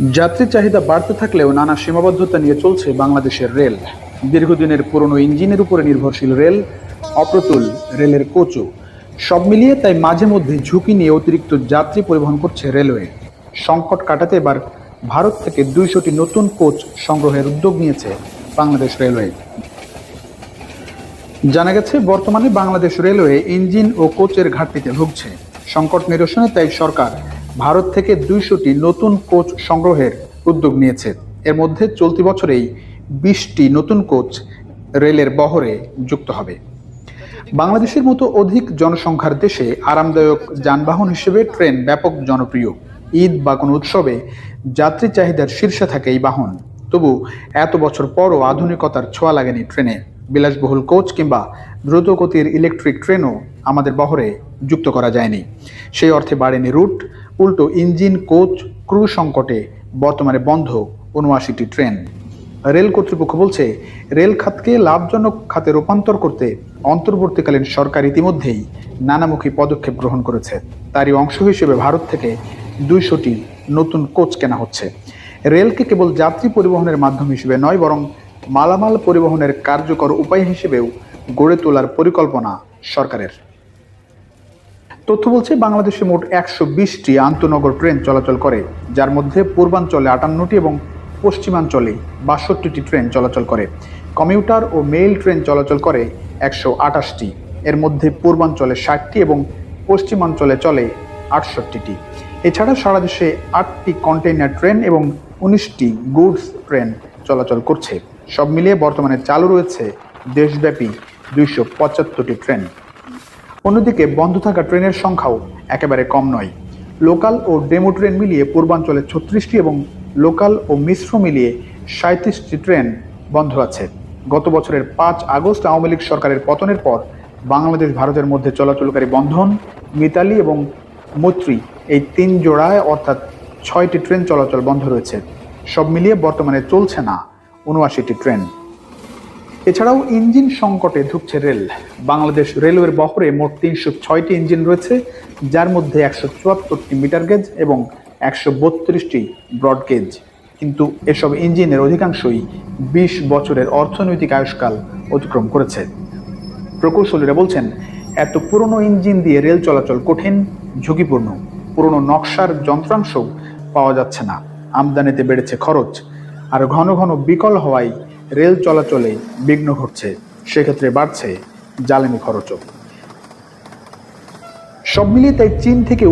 যাত্রী চাহিদা বাড়তে থাকলেও নানা সীমাবদ্ধতা নিয়ে চলছে বাংলাদেশের রেল। দীর্ঘদিনের পুরনো ইঞ্জিনের উপরে নির্ভরশীল রেল, অপ্রতুল রেলের কোচও সব মিলিয়ে তাই মাঝে মধ্যে ঝুঁকি নিয়ে অতিরিক্ত যাত্রী পরিবহন করছে রেলওয়ে। সংকট কাটাতে এবার ভারত থেকে দুইশোটি নতুন কোচ সংগ্রহের উদ্যোগ নিয়েছে বাংলাদেশ রেলওয়ে। জানা গেছে, বর্তমানে বাংলাদেশ রেলওয়ে ইঞ্জিন ও কোচের ঘাটতিতে ভুগছে। সংকট নিরসনে তাই সরকার ভারত থেকে দুইশোটি নতুন কোচ সংগ্রহের উদ্যোগ নিয়েছে। এর মধ্যে চলতি বছরেই বিশটি নতুন কোচ রেলের বহরে যুক্ত হবে। বাংলাদেশের মতো অধিক জনসংখ্যার দেশে আরামদায়ক যানবাহন হিসেবে ট্রেন ব্যাপক জনপ্রিয়। ঈদ বা কোনো উৎসবে যাত্রী চাহিদার শীর্ষে থাকে এই বাহন। তবু এত বছর পরও আধুনিকতার ছোঁয়া লাগেনি ট্রেনে। বিলাসবহুল কোচ কিংবা দ্রুতগতির ইলেকট্রিক ট্রেনও আমাদের বহরে যুক্ত করা যায়নি। সেই অর্থে বাড়েনি রুট উল্টো ইঞ্জিন কোচ ক্রু সংকটে বর্তমানে বন্ধ উনআশিটি ট্রেন। রেল কর্তৃপক্ষ বলছে, রেল খাতকে লাভজনক খাতে রূপান্তর করতে অন্তর্বর্তীকালীন সরকার ইতিমধ্যেই নানামুখী পদক্ষেপ গ্রহণ করেছে। তারই অংশ হিসেবে ভারত থেকে দুইশোটি নতুন কোচ কেনা হচ্ছে। রেলকে কেবল যাত্রী পরিবহনের মাধ্যম হিসেবে নয়, বরং মালামাল পরিবহনের কার্যকর উপায় হিসেবেও গড়ে তোলার পরিকল্পনা সরকারের। তথ্য বলছে, বাংলাদেশে মোট একশো বিশটি আন্তনগর ট্রেন চলাচল করে, যার মধ্যে পূর্বাঞ্চলে আটান্নটি এবং পশ্চিমাঞ্চলে বাষট্টিটি ট্রেন চলাচল করে। কমিউটার ও মেইল ট্রেন চলাচল করে একশো আটাশটি এর মধ্যে পূর্বাঞ্চলে ষাটটি এবং পশ্চিমাঞ্চলে চলে আটষট্টিটি। এছাড়া সারা দেশে আটটি কন্টেইনার ট্রেন এবং উনিশটি গুডস ট্রেন চলাচল করছে। সব মিলিয়ে বর্তমানে চালু রয়েছে দেশব্যাপী দুইশো পঁচাত্তরটি ট্রেন। অন্যদিকে বন্ধ থাকা ট্রেনের সংখ্যাও একেবারে কম নয়। লোকাল ও ডেমো ট্রেন মিলিয়ে পূর্বাঞ্চলে ছত্রিশটি এবং লোকাল ও মিশ্র মিলিয়ে সাঁত্রিশটি ট্রেন বন্ধ আছে। গত বছরের পাঁচ আগস্ট আওয়ামী লীগ সরকারের পতনের পর বাংলাদেশ ভারতের মধ্যে চলাচলকারী বন্ধন, মিতালি এবং মৈত্রী এই তিন জোড়ায় অর্থাৎ ছয়টি ট্রেন চলাচল বন্ধ রয়েছে। সব মিলিয়ে বর্তমানে চলছে না উনআশিটি ট্রেন। এছাড়াও ইঞ্জিন সংকটে ধুকছে রেল। বাংলাদেশ রেলওয়ের বহরে মোট তিনশো ছয়টি ইঞ্জিন রয়েছে, যার মধ্যে একশো চুয়াত্তরটি মিটার গেজ এবং একশো বত্রিশটি ব্রড গেজ। কিন্তু এসব ইঞ্জিনের অধিকাংশই বিশ বছরের অর্থনৈতিক আয়ুষ্কাল অতিক্রম করেছে। প্রকৌশলীরা বলছেন, এত পুরনো ইঞ্জিন দিয়ে রেল চলাচল কঠিন, ঝুঁকিপূর্ণ। পুরনো নকশার যন্ত্রাংশও পাওয়া যাচ্ছে না। আমদানিতে বেড়েছে খরচ। আর ঘন ঘন বিকল হওয়ায় রেল চলাচলে বিঘ্ন ঘটছে সেক্ষেত্রে বাড়ছে জ্বালানি খরচও। সব মিলিয়ে তাই চীন থেকে